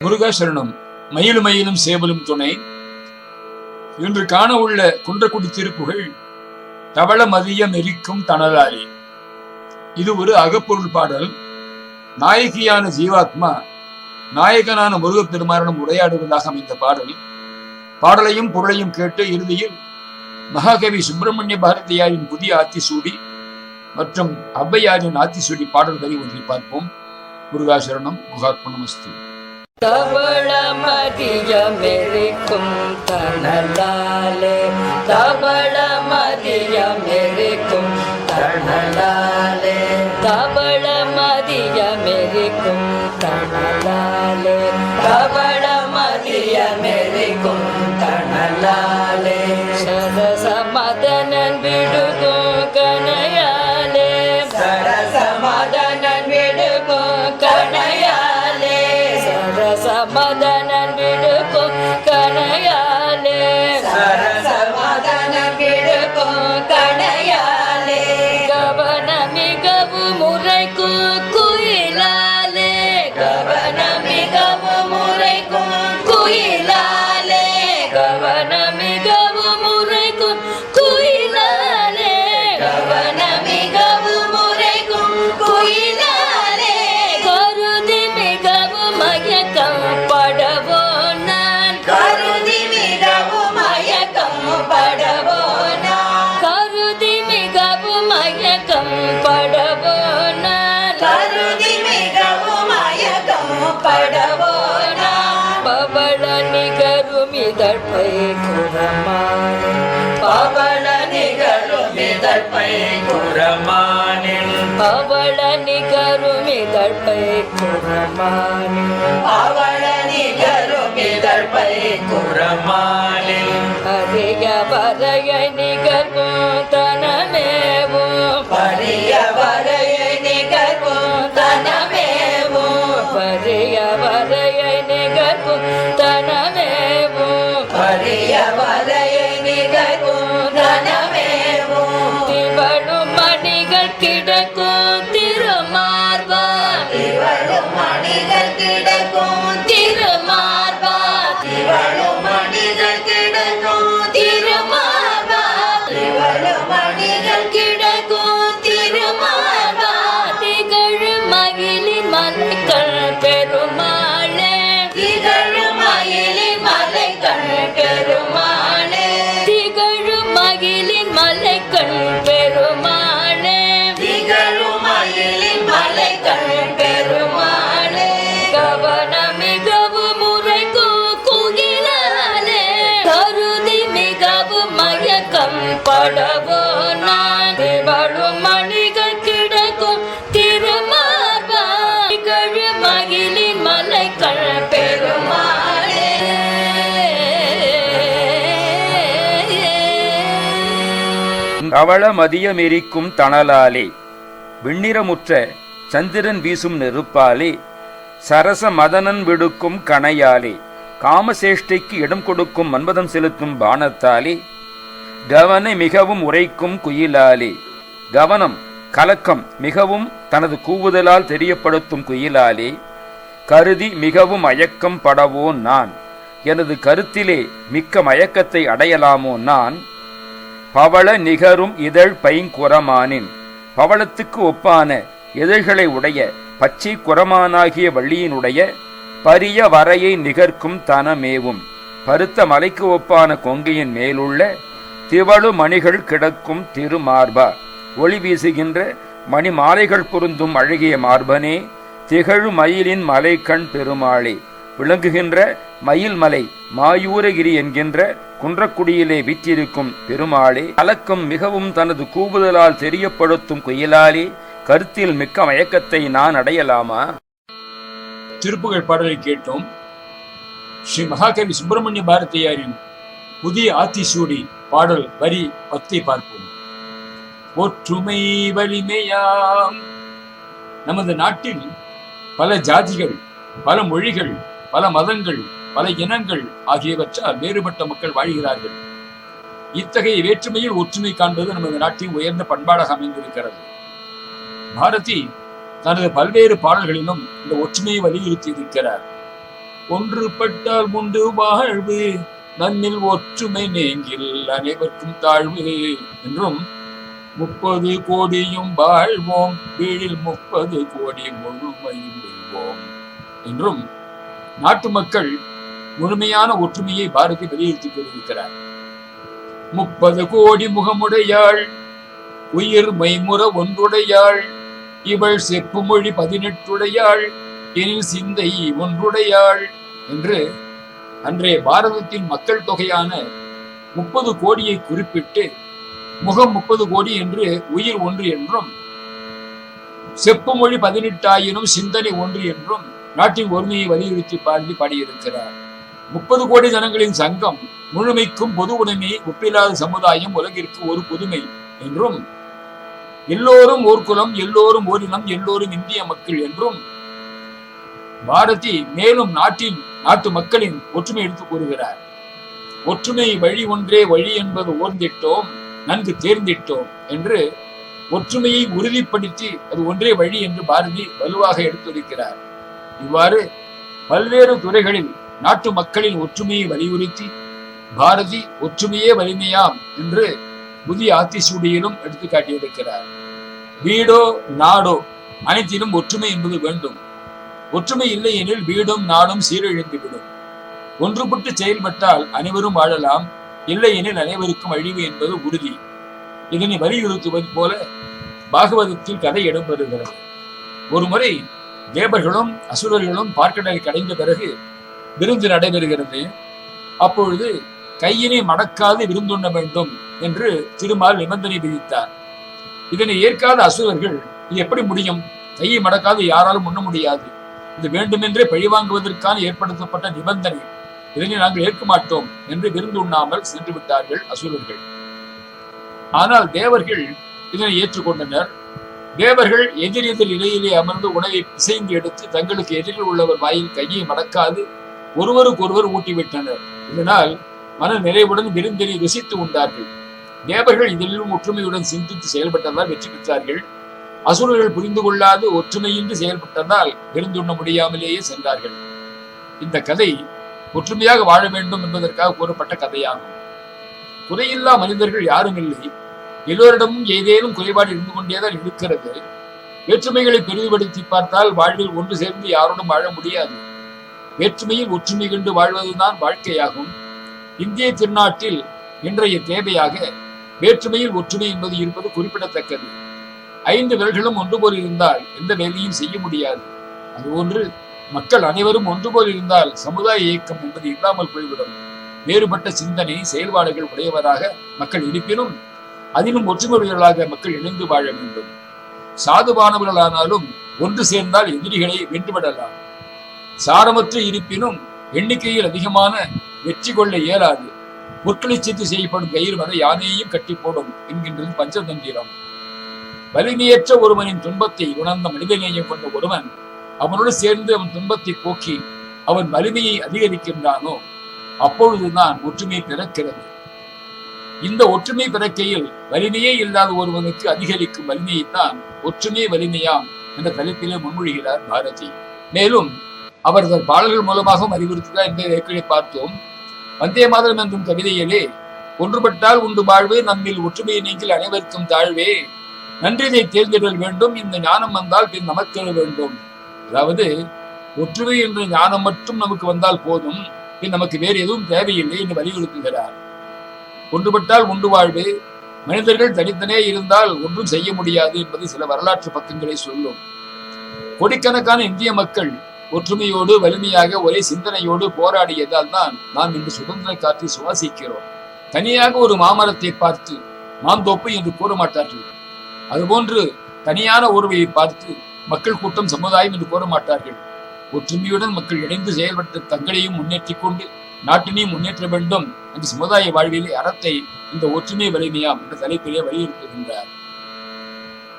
முருகாசரணம் மயிலும் மயிலும் சேவலும் துணை. இன்று காண உள்ள குன்றக்குடி திருப்புகள் தவள மதியம் எரிக்கும் தணலாரி இது ஒரு அகப்பொருள் பாடல். நாயகியான ஜீவாத்மா நாயகனான முருகப்பெருமானும் உரையாடுவதாக அமைந்த பாடல். பாடலையும் பொருளையும் கேட்டு இறுதியில் மகாகவி சுப்பிரமணிய பாரதியாரின் புதிய ஆத்திசூடி மற்றும் ஔவையாரின் ஆத்திசூடி பாடல்களை ஒன்றை பார்ப்போம். முருகாசரணம் குகார்ப்பணமஸ்து தவள மதியமெரிக்கும் தணலாலே தனலாலே. குயிலாலே இதழ்பை குரமானில் பவள நிகரும் இதழ்பை குரமான அவள நிகரும் இதழ்பை குரமானில் அரிய வரையை நிகர்வும் தனமேவும் பரிய வரையை நிகர்வும் தனமேவும் பரிய வரையை நிகர்வும் தனமேவும் பரிய வரையை நிகர்வும் அவள மதியமெரிக்கும் தணலாலே விண்ணிறமுற்ற சந்திரன் வீசும் நெருப்பாலே சரச மதனன் விடுக்கும் கணையாலே காமசேஷ்டைக்கு இடம் கொடுக்கும் மன்மதம் செலுத்தும் பானத்தாலே கவனை மிகவும் உரைக்கும் குயிலாலே கவனம் கலக்கம் மிகவும் தனது கூவுதலால் தெரியப்படுத்தும் குயிலாலே கருதி மிகவும் மயக்கம் படவோ நான் எனது கருத்திலே மிக்க மயக்கத்தை அடையலாமோ நான் பவள நிகரும் இதழ் பைங்குரமானின் பவளத்துக்கு ஒப்பான இதழ்களை உடைய பச்சை குரமானாகிய வள்ளியினுடைய பரிய வரையை நிகர்க்கும் தனமேவும். பருத்த மலைக்கு ஒப்பான கொங்கையின் மேலுள்ள திவழு மணிகள் கிடக்கும் திருமார்பா. ஒளி வீசுகின்ற மணி மாலைகள் பொருந்தும் அழகிய மார்பனே திகழு மயிலின் மலைக்கண் பெருமாளே. விளங்குகின்ற மயில் மலை மாயூரகிரி என்கின்ற குன்றக்குடியிலே வீற்றிருக்கும் பெருமாளே கலக்கம் மிகவும் தனது கூவுதலால் தெரியப்படுத்தும் குயிலாலே கருத்தில் மிக்க மயக்கத்தை நான் அடையலாமா? திருப்புகழ் பாடலை கேட்டோம். ஸ்ரீ மகாகவி சுப்பிரமணிய பாரதியாரின் புதிய ஆத்திசூடி பாடல் வரி பத்தை பார்ப்போம். ஒற்றுமை வலிமையாம் நமது நாட்டில் பல ஜாதிகள் பல மொழிகள் பல மதங்கள் பல இனங்கள் ஆகியவற்றால் வேறுபட்ட மக்கள் வாழ்கிறார்கள். இத்தகைய வேற்றுமையில் ஒற்றுமை காண்பது நமது நாட்டின் உயர்ந்த பண்பாடாக அமைந்திருக்கிறது. பாரதி தனது பல்வேறு பாடல்களிலும் இந்த ஒற்றுமையை வலியுறுத்தி இருக்கிறார் ஒன்றுபட்டால் உண்டு வாழ்வு நன்னில் ஒற்றுமை நேங்கில் அனைவருக்கும் தாழ்வு என்றும் முப்பது கோடியும் வாழ்வோம் வீழில் முப்பது கோடி முழுமையும் வெல்வோம் என்றும் நாட்டு மக்கள் முழுமையான ஒற்றுமையை பாரதி வலியுறுத்தி கொண்டிருக்கிறார். முப்பது கோடி முகமுடையாள் உயிர் மைமுற ஒன்றுடையாள் இவள் செப்பு மொழி பதினெட்டுடையாள் எனில் சிந்தை ஒன்றுடையாள் என்று அன்றைய பாரதத்தின் மக்கள் தொகையான முப்பது கோடியை குறிப்பிட்டு முகம் முப்பது கோடி என்று உயிர் ஒன்று என்றும் செப்பு மொழி பதினெட்டாயினும் சிந்தனை ஒன்று என்றும் நாட்டின் ஒருமையை வலியுறுத்தி பாடி பாடியிருக்கிறார். முப்பது கோடி ஜனங்களின் சங்கம் முழுமைக்கும் பொது உடைமை ஒப்பில்லாத சமுதாயம் உலகிற்கு ஒரு புதுமை என்றும் எல்லோரும் ஓர் குலம் எல்லோரும் ஓரினம் எல்லோரும் இந்திய மக்கள் என்றும் பாரதி மேலும் நாட்டின் நாட்டு மக்களின் ஒற்றுமை எடுத்து கூறுகிறார். ஒற்றுமை வழி ஒன்றே வழி என்பது ஓர்ந்திட்டோம் நன்கு தேர்ந்திட்டோம் என்று ஒற்றுமையை உறுதிப்படுத்தி அது ஒன்றே வழி என்று பாரதி வலுவாக எடுத்துரைக்கிறார். இவ்வாறு பல்வேறு துறைகளில் நாட்டு மக்களின் ஒற்றுமையை வலியுறுத்தி பாரதி ஒற்றுமையே வலிமையாம் என்று புதிய ஆத்திசூடியிலும் எடுத்து காட்டியிருக்கிறார். வீடோ நாடோ அனைத்திலும் ஒற்றுமை என்பது வேண்டும். ஒற்றுமை இல்லை எனில் வீடும் நாடும் சீரழிந்து விடும் ஒன்றுபட்டு செயல்பட்டால் அனைவரும் வாழலாம். இல்லை எனில் அனைவருக்கும் அழிவு என்பது உறுதி. இதனை வலியுறுத்துவது போல பாகவதத்தில் கதை இடம்பெறுகிறது. ஒருமுறை தேவர்களும் அசுரர்களும் பார்க்கடலை கடைந்த பிறகு விருந்து நடைபெறுகிறது. அப்பொழுது கையினை மடக்காது விருந்துண்ண வேண்டும் என்று திருமால் நிபந்தனை விதித்தார். இதனை ஏற்காத அசுரர்கள் இது எப்படி முடியும்? கையை மடக்காது யாராலும் உண்ண முடியாது. இது வேண்டுமென்றே பழிவாங்குவதற்கான ஏற்படுத்தப்பட்ட நிபந்தனை. இதனை நாங்கள் ஏற்க மாட்டோம் என்று விருந்து உண்ணாமல் சென்று விட்டார்கள் அசுரர்கள். ஆனால் தேவர்கள் இதனை ஏற்றுக்கொண்டனர். தேவர்கள் எதிர் எதிர் இலையிலே அமர்ந்து உணவை பிசைந்து எடுத்து தங்களுக்கு எதிரில் உள்ளவர் வாயில் கையை மடக்காது ஒருவருக்கொருவர் ஊட்டிவிட்டனர். இதனால் மன நிறைவுடன் விருந்தினை ருசித்து உண்டார்கள். தேவர்கள் இதிலும் ஒற்றுமையுடன் சிந்தித்து செயல்பட்டதால் வெற்றி பெற்றார்கள். அசுரர்கள் புரிந்து கொள்ளாது ஒற்றுமையின்றி செயல்பட்டதால் விருந்துண்ண முடியாமலேயே சென்றார்கள். இந்த கதை ஒற்றுமையாக வாழ வேண்டும் என்பதற்காக கூறப்பட்ட கதையாகும். குறையில்லா மனிதர்கள் யாரும் இல்லை. எல்லோரிடமும் ஏதேனும் குறைபாடு இருந்து கொண்டேதான் இருக்கிறது. வேற்றுமைகளை பெரிதுபடுத்தி பார்த்தால் வாழ்வில் ஒன்று சேர்ந்து யாரோடும் வாழ முடியாது. வேற்றுமையில் ஒற்றுமை கண்டு வாழ்வதுதான் வாழ்க்கையாகும். இந்திய திருநாட்டில் இன்றைய தேவையாக வேற்றுமையில் ஒற்றுமை என்பது இருப்பது குறிப்பிடத்தக்கது. ஐந்து விரல்களும் ஒன்று போல் இருந்தால் எந்த வேலையும் செய்ய முடியாது. அது ஒன்று மக்கள் அனைவரும் ஒன்று போல் இருந்தால் சமுதாய இயக்கம் என்பது இல்லாமல் போய்விடும். வேறுபட்ட சிந்தனை செயல்பாடுகள் உடையவராக மக்கள் இருப்பினும் அதிலும் ஒற்றுமையுடையவர்களாக மக்கள் இணைந்து வாழ வேண்டும். சாதுவானவர்களானாலும் ஒன்று சேர்ந்தால் எதிரிகளை வென்றுவிடலாம். சாரமற்ற இருப்பினும் எண்ணிக்கையில் அதிகமான வெற்றி கொள்ள இயலாது. பொற்களை சேர்த்து செய்யப்படும் கயிறு வரை யானையையும் கட்டி போடும் என்கின்றது பஞ்சதந்திரம். வலிமையற்ற ஒருவனின் துன்பத்தை உணர்ந்த மனிதநேயம் கொண்ட ஒருவன் அவனோடு சேர்ந்து அவன் துன்பத்தை போக்கி அவன் வலிமையை அதிகரிக்கின்றானோ அப்பொழுதுதான் ஒற்றுமை பிறக்கிறது. இந்த ஒற்றுமை பிறக்கையில் வலிமையே இல்லாத ஒருவனுக்கு அதிகரிக்கும் வலிமையைத்தான் ஒற்றுமை வலிமையாம் என்ற தலைப்பிலே முன்மொழிகிறார் பாரதி. மேலும் அவர் தன் பாடல்கள் மூலமாகவும் அறிவுறுத்துகிறார் என்பதை ஏற்கனவே பார்த்தோம். வந்தே மாதரம் என்றும் கவிதையிலே ஒன்றுபட்டால் உண்டு வாழ்வே நம்மில் ஒற்றுமையை நீங்கள் அனைவருக்கும் தாழ்வே நன்றினை தேர்ந்தெடுதல் வேண்டும் இந்த ஞானம் வந்தால் பின் நமக்கு வேண்டும். அதாவது ஒற்றுமை என்ற ஞானம் மட்டும் நமக்கு வந்தால் போதும் பின் நமக்கு வேறு எதுவும் தேவையில்லை என்று வலியுறுத்துகிறார். ஒன்றுபட்டால் உண்டு வாழ்வு. மனிதர்கள் தனித்தனே இருந்தால் ஒன்றும் செய்ய முடியாது என்பது சில வரலாற்று பக்கங்களை சொல்லும். கோடிக்கணக்கான இந்திய மக்கள் ஒற்றுமையோடு வலிமையாக ஒரே சிந்தனையோடு போராடியதால் தான் நாம் இன்று சுதந்திர காற்றை சுவாசிக்கிறோம். தனியாக ஒரு மாமரத்தை பார்த்து மாந்தோப்பு என்று கூற மாட்டார்கள் அதுபோன்று தனியான ஒருவையை பார்த்து மக்கள் கூட்டம் சமுதாயம் என்று கூற மாட்டார்கள் ஒற்றுமையுடன் மக்கள் இணைந்து செயல்பட்டு தங்களையும் முன்னேற்றிக் கொண்டு நாட்டினையும் முன்னேற்ற வேண்டும் அந்த சமுதாய வாழ்விலே அறத்தை இந்த ஒற்றுமை வலிமையாம் என்ற தலைப்பிலே வலியுறுத்துகின்றார்.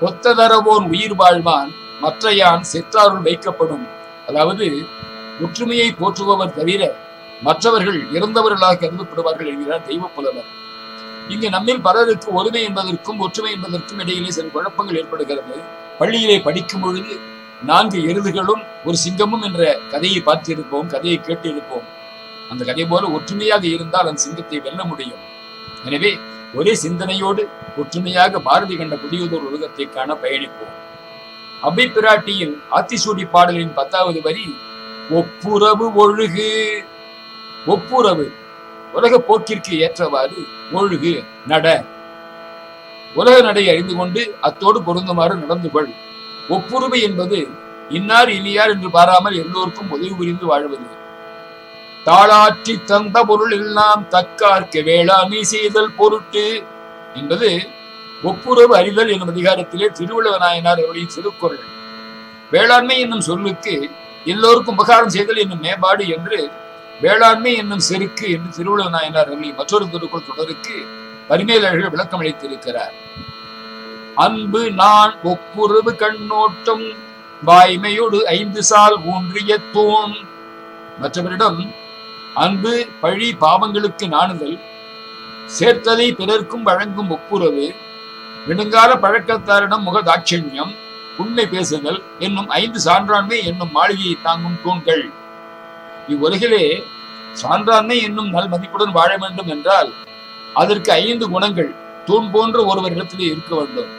ஒத்ததரவோன் உயிர் வாழ்வான் மற்றையான் செற்றாருள் வைக்கப்படும். அதாவது ஒற்றுமையை போற்றுபவர் தவிர மற்றவர்கள் இறந்தவர்களாக கருதப்படுவார்கள் என்கிறார் தெய்வ புலவர். இங்கு நம்மில் பலருக்கு ஒருமை என்பதற்கும் ஒற்றுமை என்பதற்கும் இடையிலே சில குழப்பங்கள் ஏற்படுகிறது. பள்ளியிலே படிக்கும் பொழுது நான்கு எருதுகளும் ஒரு சிங்கமும் என்ற கதையை பார்த்திருப்போம் கதையை கேட்டிருப்போம். அந்த கதை போல ஒற்றுமையாக இருந்தால் அந்த சிங்கத்தை வெல்ல முடியும். எனவே ஒரே சிந்தனையோடு ஒற்றுமையாக பாரதி கண்ட புதியதொரு உலகத்தை காண பயணிப்போம். அபி பிராட்டியின் ஆத்திசூடி பாடலின் பத்தாவது வரி ஒப்புரவு ஒழுகு ஒப்புரவு உலக போக்கிற்கு ஏற்றவாறு ஒழுகு நட. உலக நடை அறிந்து கொண்டு அத்தோடு பொருந்துமாறு நடந்து கொள். ஒப்புரிமை என்பது இன்னார் இனியார் என்று பாராமல் எல்லோருக்கும் உதவி புரிந்து வாழ்வது. தாளாற்றி தந்த பொருள் எல்லாம் தக்கார்க்க வேளாண்மை செய்தல் பொருட்டு என்பது ஒப்புரவு அறிதல் என்னும் அதிகாரத்திலே திருவள்ளுவ நாயனார் அவருடைய திருக்குறள். வேளாண்மை என்னும் சொல்லுக்கு எல்லோருக்கும் உபகாரம் செய்தல் என்னும் மேம்பாடு என்று வேளாண்மை என்னும் செருக்கு என்று திருவள்ளுவ நாயனார் அவர்கள் மற்றொரு திருக்குறள் தொடருக்கு பரிமேலழகர் விளக்கம் அளித்திருக்கிறார். அன்பு நான் ஒப்புரவு கண்ணோட்டம் வாய்மையோடு ஐந்து சால் ஊன்றிய தூண். மற்றவரிடம் அன்பு பழி பாவங்களுக்கு நாணுதல் சேர்த்ததை பிறர்க்கும் வழங்கும் ஒப்புரவு. நெடுங்கால பழக்கத்தாரிடம் முக தாட்சண்யம் உண்மை பேசுதல் என்னும் ஐந்து சான்றாண்மை என்னும் மாளிகையை தாங்கும் தூண்கள். இவ்வுலகிலே சான்றாண்மை என்னும் நல் மதிப்புடன் வாழ வேண்டும் என்றால் அதற்கு ஐந்து குணங்கள். தூண் போன்ற ஒருவரிடத்திலே இருக்க வேண்டும்.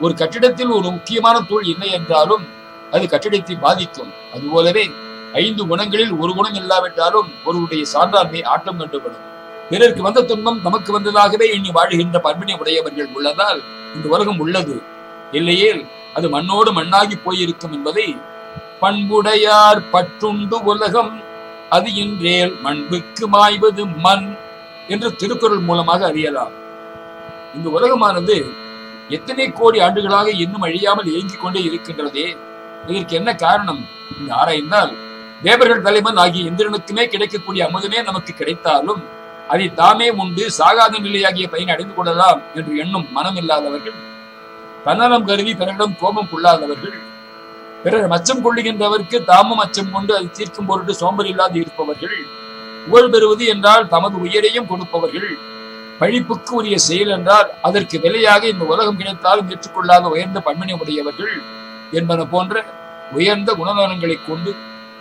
ஒரு கட்டிடத்தில் ஒரு முக்கியமான தூள் இல்லை என்றாலும் அது கட்டிடத்தை பாதிக்கும். அதுபோலவே ஐந்து குணங்களில் ஒரு குணம் இல்லாவிட்டாலும் ஒருவருடைய சான்றாண்மை ஆட்டம் கண்டுவிடும் பிறருக்கு வந்த துன்பம் நமக்கு வந்ததாகவே எண்ணி வாழுகின்ற பண்பினை உடையவர்கள் உள்ளதால் இந்த உலகம் உள்ளது. இல்லையேல் அது மண்ணோடு மண்ணாகி போயிருக்கும் என்பதை பண்புடையார் பற்றுண்டு உலகம் அது இன்றேல் மண்புக்கு மாய்வது மண் என்று திருக்குறள் மூலமாக அறியலாம். இந்த உலகமானது எத்தனை கோடி ஆண்டுகளாக இன்னும் அழியாமல் இயங்கிக் கொண்டே இருக்கின்றதே? இதற்கு என்ன காரணம்? என்று ஆராய்ந்தால் தேவர்கள் தலைவன் ஆகிய இந்திரனுக்குமே கிடைக்கக்கூடிய அமுதமே நமக்கு கிடைத்தாலும் அதை தாமே உண்டு சாகாத நிலையாகிய பயனை அடைந்து கொள்ளலாம் என்று எண்ணும் மனம் இல்லாதவர்கள். தன்னலம் கருதி பிறரிடம் கோபம் கொள்ளாதவர்கள். பிறர் மச்சம் கொள்ளுகின்றவருக்கு தாமும் அச்சம் கொண்டு அதை தீர்க்கும் பொருட்டு சோம்பல் இல்லாது இருப்பவர்கள். புகழ் பெறுவது என்றால் தமது உயிரையும் கொடுப்பவர்கள். பழிப்புக்கு உரிய செயல் என்றால் அதற்கு விலையாக இந்த உலகம் கிடைத்தாலும் ஏற்றுக்கொள்ளாத உயர்ந்த பண்பினை உடையவர்கள் என்பன போன்ற உயர்ந்த குணநலன்களை கொண்டு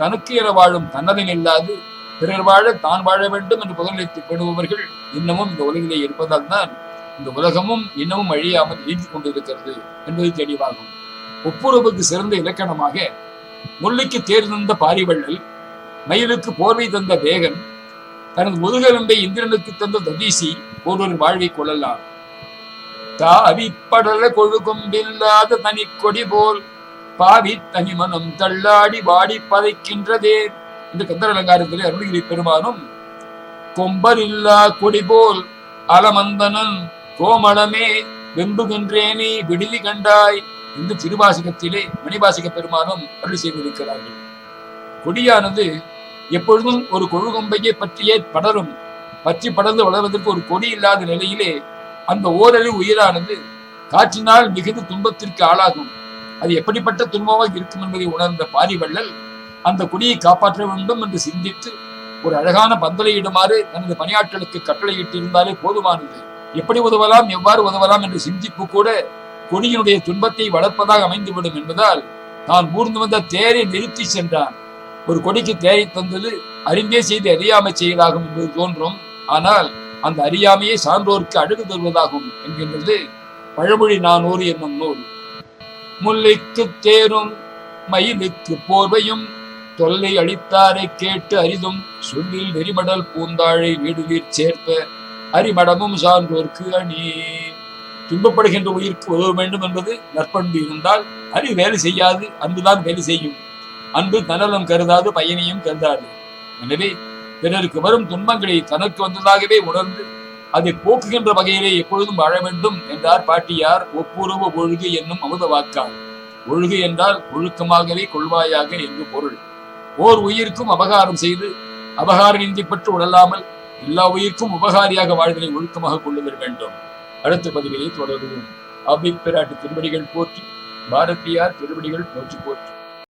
தனக்கு என வாழும் தன்னதன் இல்லாது பிறர் வாழ தான் வாழ வேண்டும் என்று புகழளித்து பெறுபவர்கள் இன்னமும் இந்த உலகிலே இருப்பதால் தான் இந்த உலகமும் இன்னமும் அழியாமல் இயங்கிக் கொண்டிருக்கிறது என்பது தெளிவாகும். ஒப்புரவுக்கு சிறந்த இலக்கணமாக முல்லைக்கு தேர் தந்த பாரிவள்ளல் மயிலுக்கு போர்வை தந்த வேகன் தனது முதுகெலும்பை இந்திரனுக்கு தந்த ததீசி ஒருவர் வாழ்வை கொள்ளலாம். தாவிப்படல படல இல்லாத தனி கொடி போல் பாவி தனிமனம் தள்ளாடி வாடி பதைக்கின்றதே இந்த கந்தர் அலங்காரத்திலே அருள்கிரி பெருமானும் கொம்பரில்லா கொடி போல் அலமந்தனன் கோமளமே வெம்புகின்றேனே விடுதி கண்டாய் இந்த திருவாசகத்திலே மணிவாசக பெருமானும் அருள் செய்திருக்கிறார்கள். கொடியானது எப்பொழுதும் ஒரு கொழுகொம்பையை பற்றியே படரும். பற்றி படர்ந்து வளர்வதற்கு ஒரு கொடி இல்லாத நிலையிலே அந்த ஓரளவு உயிரானது காற்றினால் மிகுந்த துன்பத்திற்கு ஆளாகும். அது எப்படிப்பட்ட துன்பமாக இருக்கும் என்பதை உணர்ந்த பாரிவள்ளல் அந்த கொடியை காப்பாற்ற வேண்டும் என்று சிந்தித்து ஒரு அழகான பந்தலையிடுமாறு தனது பணியாட்களுக்கு கட்டளையிட்டிருந்தாலே போதுமானது. எப்படி உதவலாம் எவ்வாறு உதவலாம் என்ற சிந்திப்பு கூட கொடியினுடைய துன்பத்தை வளர்ப்பதாக அமைந்துவிடும் என்பதால் தான் ஊர்ந்து வந்த தேரை நிறுத்தி சென்றான். ஒரு கொடிக்கு தேரை தந்தது அறிந்தே செய்து அறியாமை செயலாகும் என்பது தோன்றும். ஆனால் அந்த அறியாமையை சான்றோருக்கு அழகு தருவதாகும் என்கின்றது பழமொழி நானூறு என்னும் நூல். முல்லைக்கு தேரும் மயிலுக்கு போர்வையும் தொல்லை அளித்தாரை கேட்டு அரிதும் சொல்லில் வெறிமடல் பூந்தாழை வீடுவீர் சேர்ப்ப அரிமடமும் சான்றோர்க்கு அணி. துன்பப்படுகின்ற உயிருக்கு உதவ வேண்டும் என்பது நற்பண்பு இருந்தால் அறிவு வேலை செய்யாது அன்புதான் வேலை செய்யும். அன்பு தன்னலம் கருதாது பயனையும் கருதாது. எனவே பிறருக்கு வரும் துன்பங்களை தனக்கு வந்ததாகவே உணர்ந்து அதை போக்குகின்ற வகையிலே எப்பொழுதும் வாழ வேண்டும் என்றார் பாட்டியார். ஒப்புரவு ஒழுகு என்னும் அமுத வாக்கால் ஒழுகு என்றால் ஒழுக்கமாகவே கொள்வாயாக என்று பொருள். ஓர் உயிருக்கும் அபகாரம் செய்து அபகாரம் நிந்தி பற்று உடலாமல் எல்லா உயிர்க்கும் உபகாரியாக வாழ்தலை ஒழுக்கமாக கொள்ளுதல் வேண்டும். அடுத்த பதிவிலே தொடருவோம். அபிப்பிராட்டு திருவடிகள் போற்றி பாரதியார் திருவடிகள் போற்றி போற்றி.